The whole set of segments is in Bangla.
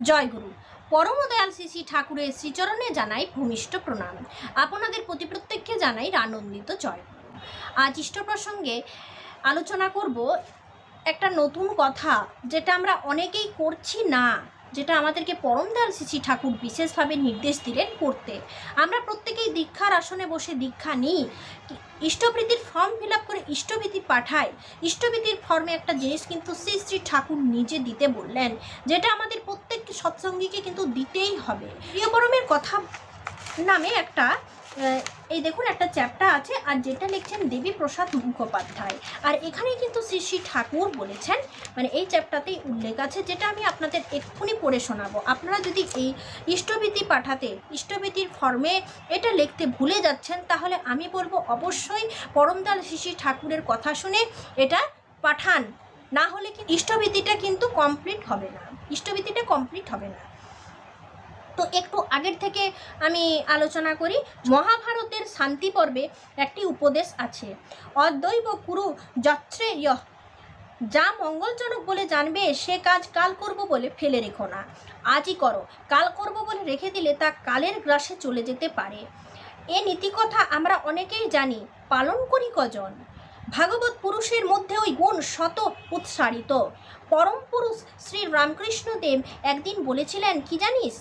জয়গুরু পরম দয়াল শ্রী শ্রী ঠাকুরের শ্রীচরণে জানাই ভূমিষ্ঠ প্রণাম। আপনাদের প্রতি প্রত্যেককে জানাই আনন্দিত জয়। আজ ইষ্ট প্রসঙ্গে আলোচনা করব একটা নতুন কথা, যেটা আমরা অনেকেই করছি না। যেটা আমাদেরকে পরম দয়াল শ্রী ঠাকুর বিশেষভাবে নির্দেশ দিলেন করতে। আমরা প্রত্যেকেই দীক্ষার আসনে বসে দীক্ষা নিই। ইষ্টপ্রীতির ফর্ম ফিল করে ইষ্টভীতি পাঠাই। ইষ্টভীতির ফর্মে একটা জিনিস কিন্তু শ্রী শ্রী ঠাকুর নিজে দিতে বললেন, যেটা আমাদের প্রত্যেককে সৎসঙ্গীকে কিন্তু দিতেই হবে। প্রিয় পরমের কথা নামে একটা এই দেখুন একটা চ্যাপ্টার আছে, আর যেটা লিখছেন দেবী প্রসাদ মুখোপাধ্যায়। আর এখানে কিন্তু শ্রী শ্রী ঠাকুর বলেছেন মানে এই চ্যাপ্টারতেই উল্লেখ আছে, যেটা আমি আপনাদের এক্ষুনি পড়ে শোনাবো। আপনারা যদি এই ইষ্টভীতি পাঠাতে, ইষ্টভীতির ফর্মে এটা লিখতে ভুলে যাচ্ছেন, তাহলে আমি বলব অবশ্যই পরমদাল শ্রী শ্রী ঠাকুরের কথা শুনে এটা পাঠান। না হলে কি ইষ্টভীতিটা কিন্তু কমপ্লিট হবে না। ইষ্টভীতিটা কমপ্লিট হবে না। তো একটু আগের থেকে আমি আলোচনা করি। মহাভারতের শান্তি পর্বে একটি উপদেশ আছে। অদ্বৈব কুরু যত্রেয় যা মঙ্গলজনক বলে জানবে, সে কাজ কাল করব বলে ফেলে রেখো না। আজই করো। কাল করব বলে রেখে দিলে তা কালের গ্রাসে চলে যেতে পারে। এ নীতিকথা আমরা অনেকেই জানি, পালন করি কজন? ভাগবত পুরুষের মধ্যে ওই গুণ শত উৎসারিত। পরম পুরুষ শ্রী রামকৃষ্ণদেব একদিন বলেছিলেন, কি জানিস?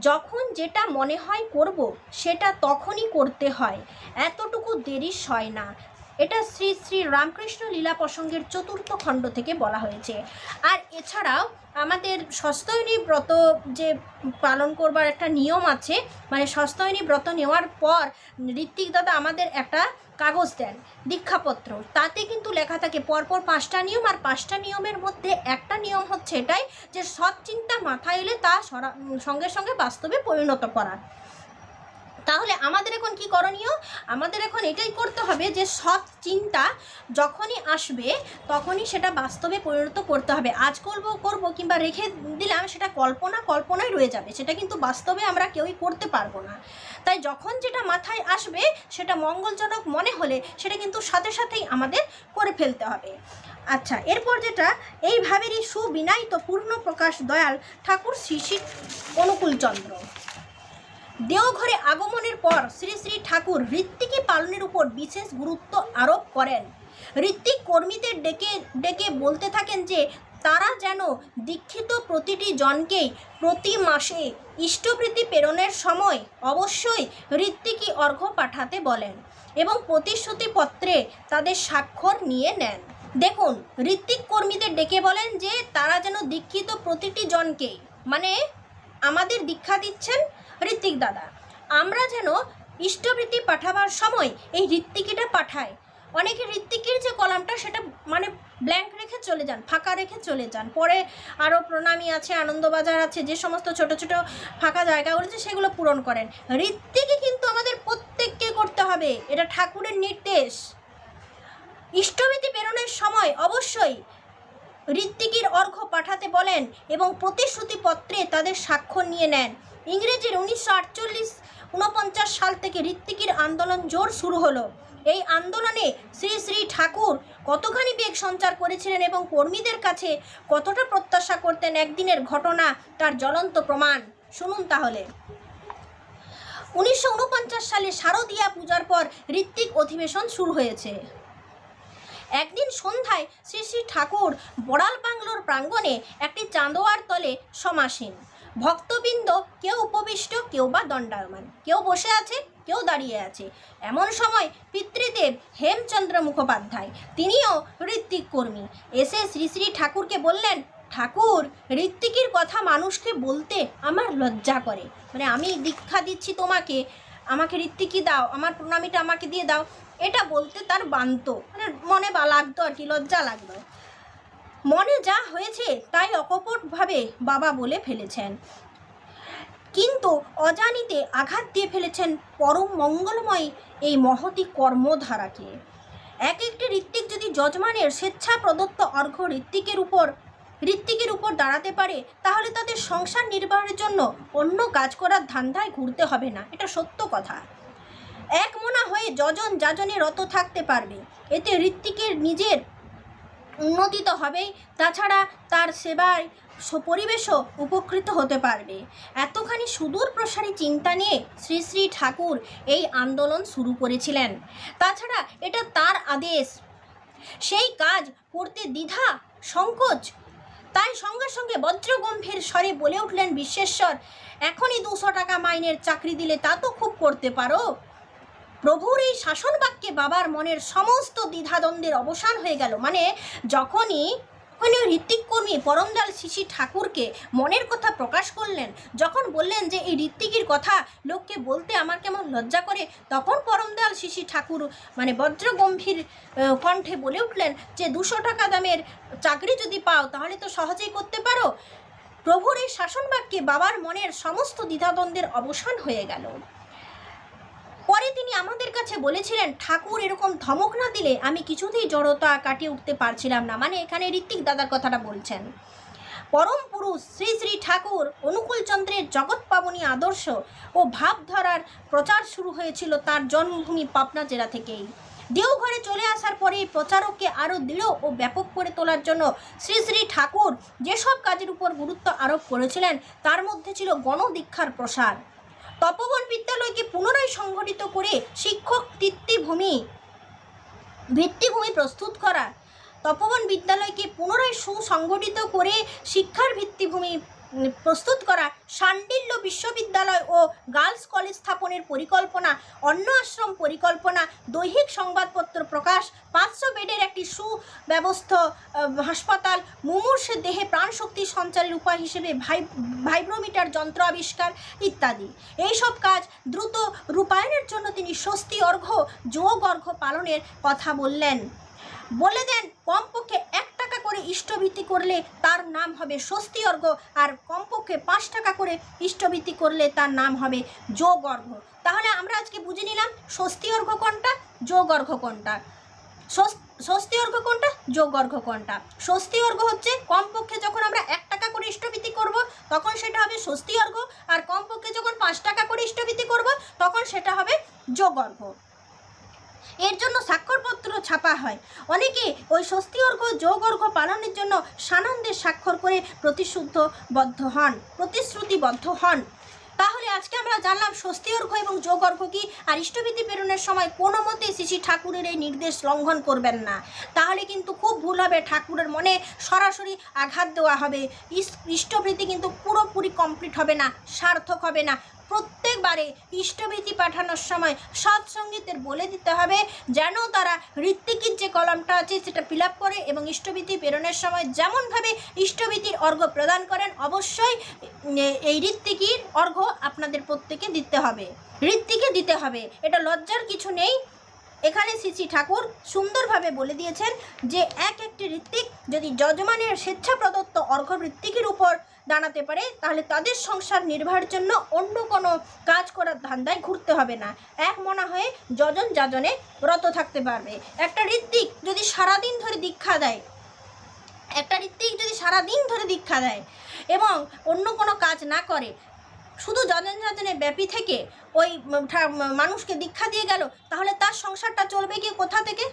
যখন যেটা মনে হয় করব সেটা তখনই করতে হয়। এতটুকু দেরি সয় না। এটা শ্রী শ্রী রামকৃষ্ণ লীলা প্রসঙ্গের চতুর্থ খণ্ড থেকে বলা হয়েছে। আর এছাড়াও আমাদের সস্তয়নী ব্রত যে পালন করবার একটা নিয়ম আছে মানে সস্তয়নী ব্রত নেওয়ার পর ঋত্বিক দাদা আমাদের একটা কাগজ দেন, দীক্ষাপত্র। তাতে কিন্তু লেখা থাকে, পরপর পাঁচটা নিয়ম আর পাঁচটা নিয়মের মধ্যে একটা নিয়ম হচ্ছে এটাই যে সৎ চিন্তা মাথায় এলে তা সঙ্গে সঙ্গে বাস্তবে পরিণত করা। তাহলে আমাদের এখন কি করণীয়? আমাদের এখন এটাই করতে হবে যে সৎ চিন্তা যখনই আসবে, তখনই সেটা বাস্তবে পরিণত করতে হবে। আজ করব করব কিংবা রেখে দিলাম, সেটা কল্পনা কল্পনায় রয়ে যাবে। সেটা কিন্তু বাস্তবে আমরা কেউই করতে পারব না। তাই যখন যেটা মাথায় আসবে, সেটা মঙ্গলজনক মনে হলে সেটা কিন্তু সাথে সাথেই আমাদের করে ফেলতে হবে। আচ্ছা এরপর যেটা, এইভাবেরই সুবিনায়িত পূর্ণ প্রকাশ দয়াল ঠাকুর শ্রী শ্রী অনুকূলচন্দ্র দেওঘরে আগমনের পর শ্রী শ্রী ঠাকুর ঋত্বিকী পালনের উপর বিশেষ গুরুত্ব আরোপ করেন। ঋত্বিক কর্মীদের ডেকে ডেকে বলতে থাকেন যে, তারা যেন দীক্ষিত প্রতিটি জনকেই প্রতি মাসে ইষ্টপ্রীতি প্রেরণের সময় অবশ্যই ঋত্বিকী অর্ঘ্য পাঠাতে বলেন এবং প্রতিশ্রুতিপত্রে তাদের স্বাক্ষর নিয়ে নেন। দেখুন ঋত্বিক কর্মীদের ডেকে বলেন যে, তারা যেন দীক্ষিত প্রতিটি জনকেই মানে আমাদের দীক্ষা দিচ্ছেন ঋত্বিক দাদা, আমরা যেন ইষ্টবৃত্তি পাঠাবার সময় এই ঋত্বিকিটা পাঠাই। অনেকে ঋত্বিকের যে কলামটা সেটা মানে ব্ল্যাঙ্ক রেখে চলে যান, ফাঁকা রেখে চলে যান। পরে আরও প্রণামী আছে, আনন্দবাজার আছে, যে সমস্ত ছোট ছোট ফাঁকা জায়গাগুলো আছে সেগুলো পূরণ করেন। ঋত্বিকই কিন্তু আমাদের প্রত্যেককে করতে হবে, এটা ঠাকুরের নির্দেশ। ইষ্টবিধি প্রেরণের সময় অবশ্যই ঋত্বিকির অর্ঘ্য পাঠাতে বলেন এবং প্রতিশ্রুতি পত্রে তাদের স্বাক্ষর নিয়ে নেন। ইংরেজির উনিশশো আটচল্লিশ উনপঞ্চাশ সাল থেকে ঋত্বিকির আন্দোলন জোর শুরু হলো। এই আন্দোলনে শ্রী শ্রী ঠাকুর কতখানি বেগ সঞ্চার করেছিলেন এবং কর্মীদের কাছে কতটা প্রত্যাশা করতেন একদিনের ঘটনা তার জ্বলন্ত প্রমাণ? শুনুন তাহলে। উনিশশো উনপঞ্চাশ সালে শারদীয়া পূজার পর ঋত্বিক অধিবেশন শুরু হয়েছে। একদিন সন্ধ্যায় শ্রী শ্রী ঠাকুর বড়াল বাংলোর প্রাঙ্গণে একটি চাঁদোয়ার তলে সমাসীন। ভক্তবৃন্দ কেউ উপবিষ্ট, কেউ বা দণ্ডায়মান। কেউ বসে আছে, কেউ দাঁড়িয়ে আছে। এমন সময় পিতৃদেব হেমচন্দ্র মুখোপাধ্যায়, তিনিও ঋত্বিক কর্মী। এসে শ্রী শ্রী ঠাকুরকে বললেন, ঠাকুর ঋত্বিকের কথা মানুষকে বলতে আমার লজ্জা করে। মানে আমি দীক্ষা দিচ্ছি তোমাকে, আমাকে ঋত্বিকি দাও, আমার প্রণামীটা আমাকে দিয়ে দাও। এটা বলতে তার বান্ত মানে মনে বা লাগতো আর কি, লজ্জা লাগতো। মনে যা হয়েছে তাই অকপটভাবে বাবা বলে ফেলেছেন। কিন্তু অজানিতে আঘাত দিয়ে ফেলেছেন পরম মঙ্গলময় এই মহতি কর্মধারাকে। এক একটি ঋত্বিক যদি যজমানের স্বেচ্ছা প্রদত্ত অর্ঘ্য ঋত্বিকের উপর ঋত্বিকের উপর দাঁড়াতে পারে, তাহলে তাদের সংসার নির্বাহের জন্য অন্য কাজ করার ধান্ধায় ঘুরতে হবে না। এটা সত্য কথা। এক মনা হয়ে যজন যাজনে রত থাকতে পারবে। এতে ঋত্বিকের নিজের উন্নতি তো হবেই তাছাড়া তার সেবায় পরিবেশও উপকৃত হতে পারবে। এতখানি সুদূর প্রসারী চিন্তা নিয়ে শ্রী শ্রী ঠাকুর এই আন্দোলন শুরু করেছিলেন। তাছাড়া এটা তার আদেশ। সেই কাজ করতে দ্বিধা, সংকোচ, তাই সঙ্গে সঙ্গে বজ্রগম্ভীর স্বরে বলে উঠলেন বিশ্বেশ্বর, এখনই দুশো টাকা মাইনের চাকরি দিলে তা তো খুব করতে পারো। প্রভুর এই শাসন বাক্যে বাবার মনের সমস্ত দ্বিধাদ্বন্দ্বের অবসান হয়ে গেল। মানে যখনই ওখানে ঋত্বিক কর্মী পরমদাল শিশি ঠাকুরকে মনের কথা প্রকাশ করলেন, যখন বললেন যে এই ঋত্বিকের কথা লোককে বলতে আমার কেমন লজ্জা করে, তখন পরমদাল শিশি ঠাকুর মানে বজ্রগম্ভীর কণ্ঠে বলে উঠলেন যে দুশো টাকা দামের চাকরি যদি পাও তাহলে তো সহজেই করতে পারো। প্রভুর এই শাসন বাক্যে বাবার মনের সমস্ত দ্বিধাদ্বন্দ্বের অবসান হয়ে গেল। পরে তিনি আমাদের কাছে বলেছিলেন, ঠাকুর এরকম ধমক না দিলে আমি কিছুতেই জড়তা কাটিয়ে উঠতে পারছিলাম না। মানে এখানে ঋত্বিক দাদার কথাটা বলছেন। পরম পুরুষ শ্রী শ্রী ঠাকুর অনুকূলচন্দ্রের জগৎ পাবনী আদর্শ ও ভাবধারার প্রচার শুরু হয়েছিল তার জন্মভূমি পাবনা জেলা থেকেই। দেওঘরে চলে আসার পরে এই প্রচারককে আরও দৃঢ় ও ব্যাপক করে তোলার জন্য শ্রী শ্রী ঠাকুর যেসব কাজের উপর গুরুত্ব আরোপ করেছিলেন, তার মধ্যে ছিল গণদীক্ষার প্রসার। তপবন বিদ্যালয়কে পুনরায় সংগঠিত করে শিক্ষক ভিত্তিভূমি ভিত্তিভূমি প্রস্তুত করা তপবন বিদ্যালয়কে পুনরায় সুসংগঠিত করে শিক্ষার ভিত্তিভূমি প্রস্তুত করা শান্ডিল্য বিশ্ববিদ্যালয় ও গার্লস কলেজ স্থাপনের পরিকল্পনা, অন্ন আশ্রম পরিকল্পনা, দৈহিক সংবাদপত্র প্রকাশ, পাঁচশো বেডের একটি সুব্যবস্থ হাসপাতাল মুমূর্ষের দেহে প্রাণশক্তি সঞ্চারের উপায় হিসেবে ভাই, ভাইব্রোমিটার যন্ত্র আবিষ্কার ইত্যাদি। এইসব কাজ দ্রুত রূপায়ণের জন্য তিনি স্বস্তি অর্ঘ্য, যোগ অর্ঘ্য পালনের কথা বললেন। বলে দেন, কমপক্ষে এক টাকা করে ইষ্টভীতি করলে তার নাম হবে স্বস্তি অর্ঘ্য আর কমপক্ষে পাঁচ টাকা করে ইষ্টভীতি করলে তার নাম হবে যোগ অর্ঘ্য তাহলে আমরা আজকে বুঝে নিলাম স্বস্তি অর্ঘ্য কোনটা যোগ অর্ঘ্য কোনটা। স্বস- স্বস্তি অর্ঘ্য কোনটা যোগ অর্ঘ্য কোনটা। স্বস্তি অর্ঘ্য হচ্ছে কমপক্ষে যখন আমরা এক টাকা করে ইষ্টভীতি করব, তখন সেটা হবে স্বস্তি অর্ঘ্য আর কমপক্ষে যখন পাঁচ টাকা করে ইষ্টভীতি করব, তখন সেটা হবে যোগ অর্ঘ্য এর জন্য স্বাক্ষরপত্র ছাপা হয়। অনেকে ওই স্বস্তি অর্ঘ, যোগ অর্ঘ পালনের জন্য সানন্দে স্বাক্ষর করে প্রতিশুদ্ধবদ্ধ হন, প্রতিশ্রুতিবদ্ধ হন। তাহলে আজকে আমরা জানলাম স্বস্তি অর্ঘ এবং যোগ অর্ঘ কি? আর ইষ্টভীতি প্রেরণের সময় কোনো মতে শ্রী ঠাকুরের এই নির্দেশ লঙ্ঘন করবেন না? তাহলে কিন্তু খুব ভুল হবে, ঠাকুরের মনে সরাসরি আঘাত দেওয়া হবে। ইষ্টভীতি কিন্তু পুরোপুরি কমপ্লিট হবে না, সার্থক হবে না। প্রত্যেকবারে ইষ্টভীতি পাঠানোর সময় সৎসঙ্গীতের বলে দিতে হবে, যেন তারা ঋত্বিকির যে কলমটা আছে সেটা ফিল করে এবং ইষ্টভীতি প্রেরণের সময় যেমনভাবে ইষ্টভীতির অর্ঘ্য প্রদান করেন, অবশ্যই এই ঋত্বিকির অর্ঘ্য আপনাদের প্রত্যেকে দিতে হবে। ঋত্বিকে দিতে হবে। এটা লজ্জার কিছু নেই। এখানে শ্রী ঠাকুর সুন্দরভাবে বলে দিয়েছেন যে, এক একটি ঋত্বিক যদি যজমানের স্বেচ্ছা প্রদত্ত অর্ঘ্য ঋত্বিকের উপর দাঁড়াতে পারে, তাহলে তাদের সংসার নির্বাহের জন্য অন্য কোনো কাজ করার ধান্দায় ঘুরতে হবে না। এক মনা হয়ে যজন যাজনে রত থাকতে পারবে। একটা ঋত্বিক যদি সারাদিন ধরে দীক্ষা দেয়, একটা ঋত্বিক যদি সারাদিন ধরে দীক্ষা দেয় এবং অন্য কোনো কাজ না করে, শুধু যজন যাজনে ব্যাপী থেকে ওই মানুষকে দীক্ষা দিয়ে গেল, তাহলে তার সংসারটা চলবে কি কোথা থেকে?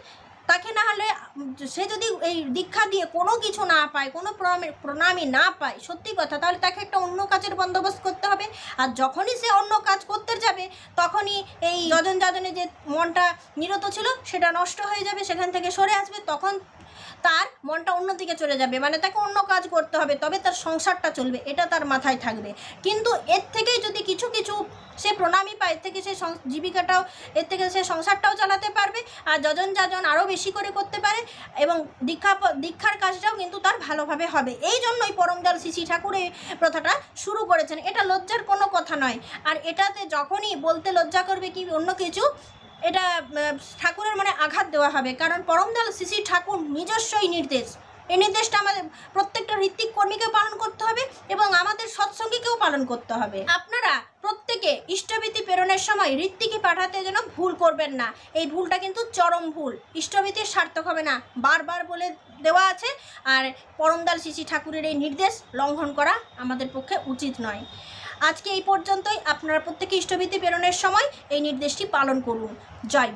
সে যদি এই দীক্ষা দিয়ে কোনো কিছু না পায়, কোনো প্রণামী- প্রণামী না পায়, সত্যি কথা, তাহলে তাকে একটা অন্য কাজের বন্দোবস্ত করতে হবে। আর যখনই সে অন্য কাজ করতে যাবে, তখনই এই যজন যাজনে যে মনটা নিরত ছিল, সেটা নষ্ট হয়ে যাবে, সেখান থেকে সরে আসবে, তখন তার মনটা অন্যদিকে চলে যাবে মানে তাকে অন্য কাজ করতে হবে, তবে তার সংসারটা চলবে, এটা তার মাথায় থাকবে। কিন্তু এর থেকেই যদি কিছু কিছু সে প্রণামী পায়, এর থেকে সে জীবিকাটাও, এর থেকে সে সংসারটাও চালাতে পারবে, আর যজন যাজন আরও বেশি করে করতে পারে, এবং দীক্ষা দীক্ষার কাজটাও কিন্তু তার ভালোভাবে হবে। এই জন্যই পরমদয়াল শ্রী ঠাকুর এই প্রথাটা শুরু করেছেন। এটা লজ্জার কোনো কথা নয়। আর এটাতে যখনই বলতে লজ্জা করবে কি অন্য কিছু এটা ঠাকুরের মানে আঘাত দেওয়া হবে। কারণ পরমদয়াল শ্রী ঠাকুর নিজস্বই নির্দেশ। এই নির্দেশটা আমাদের প্রত্যেকটা ঋত্বিক কর্মীকে পালন করতে হবে এবং আমাদের সৎসঙ্গীকেও পালন করতে হবে। আপনারা প্রত্যেকে ইষ্টভীতি প্রেরণের সময় ঋত্বিকে পাঠাতে যেন ভুল করবেন না। এই ভুলটা কিন্তু চরম ভুল। ইষ্টভীতির সার্থক হবে না। বারবার বলে দেওয়া আছে। আর পরমদাল শ্রী ঠাকুরের এই নির্দেশ লঙ্ঘন করা আমাদের পক্ষে উচিত নয়। আজকে এই পর্যন্তই। আপনারা প্রত্যেকে ইষ্টভীতি প্রেরণের সময় এই নির্দেশটি পালন করুন। জয়